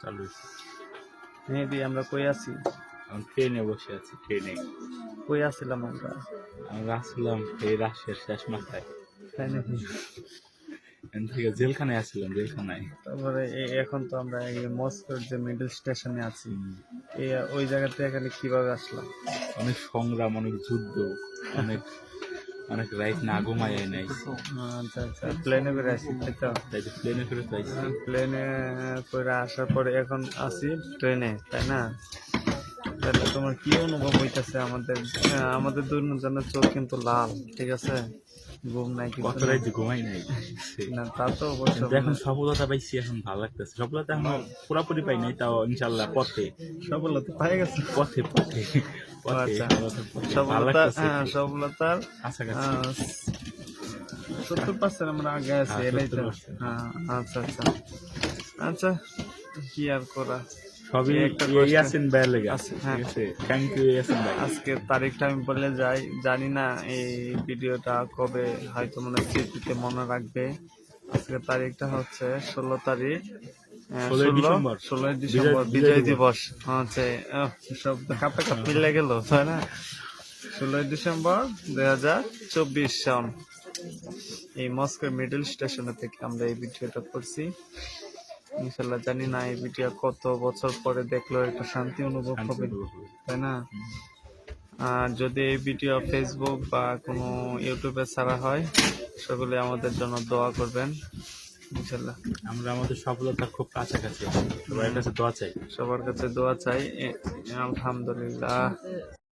চালু মেহেদি আমরা কই আছি? ট্রেনে বসে আছি ট্রেনে। কই আসছিলাম আমরা? আমরা আসলাম এই রাশিয়ার শেষ মাথায়। তাই নাকি? থেকে জেলখানায় আসছিলাম জেলখানায়। তারপরে এখন তো আমরা এই মস্কোর যে মিডল স্টেশনে আছি এই ওই জায়গা থেকে এখানে কীভাবে আসলাম? অনেক সংগ্রাম অনেক যুদ্ধ অনেক অনেক রাইট না ঘুমায় নাই আচ্ছা আচ্ছা প্লেনে করে আসি তাই তো তাই তো প্লেনে করে পাইছি প্লেনে করে আসার পরে এখন আসি ট্রেনে তাই না তাহলে তোমার কি অনুভব হইতেছে? আমাদের আমাদের দুজনের চোখ কিন্তু লাল ঠিক আছে? ঘুম নাই কত। রাইতে ঘুমাই নাই? না তা তো অবশ্য এখন সফলতা পাইছি এখন ভালো লাগতেছে। সফলতা এখন পুরাপুরি পাই নাই তাও ইনশাল্লাহ পথে। সফলতা পাই গেছে। পথে পথে আচ্ছা। সফলতা হ্যাঁ সফলতার সত্তর পার্সেন্ট আমরা আগে আছি হ্যাঁ, এটাই তো। 70% হ্যাঁ আচ্ছা আচ্ছা। আচ্ছা কি আর করা? সবই এই কষ্ট- ভাইয়ের লেগে আছে, হ্যাঁ। ঠিক আছে? থ্যাংক ইউ ইয়াসিন ভাই। আজকে তারিখটা আমি বলে যাই জানি না এই ভিডিওটা কবে হয়তো মনে হয় স্মৃতিতে মনে রাখবে। আজকে তারিখটা হচ্ছে ষোলো তারিখ। ষোলোই ডিসেম্বর। বিজয় দিবস। হচ্ছে সব কাপে কাপ মিলে গেল তাই না? ষোলোই ডিসেম্বর দুই হাজার চব্বিশ সন। এই মস্কোর মিডল স্টেশনে থেকে আমরা এই ভিডিওটা করছি। ইনশাল্লাহ জানি না এই ভিডিও কত বছর পরে দেখল একটা শান্তি অনুভব হবে তাই না? আর যদি এই ভিডিও ফেসবুক বা কোনো ইউটিউবে ছাড়া হয় সকলে আমাদের জন্য দোয়া করবেন ইনশাল্লাহ। আমরা আমাদের সফলতা খুব কাছাকাছি সবার কাছে দোয়া চাই। সবার কাছে দোয়া চাই আলহামদুলিল্লাহ।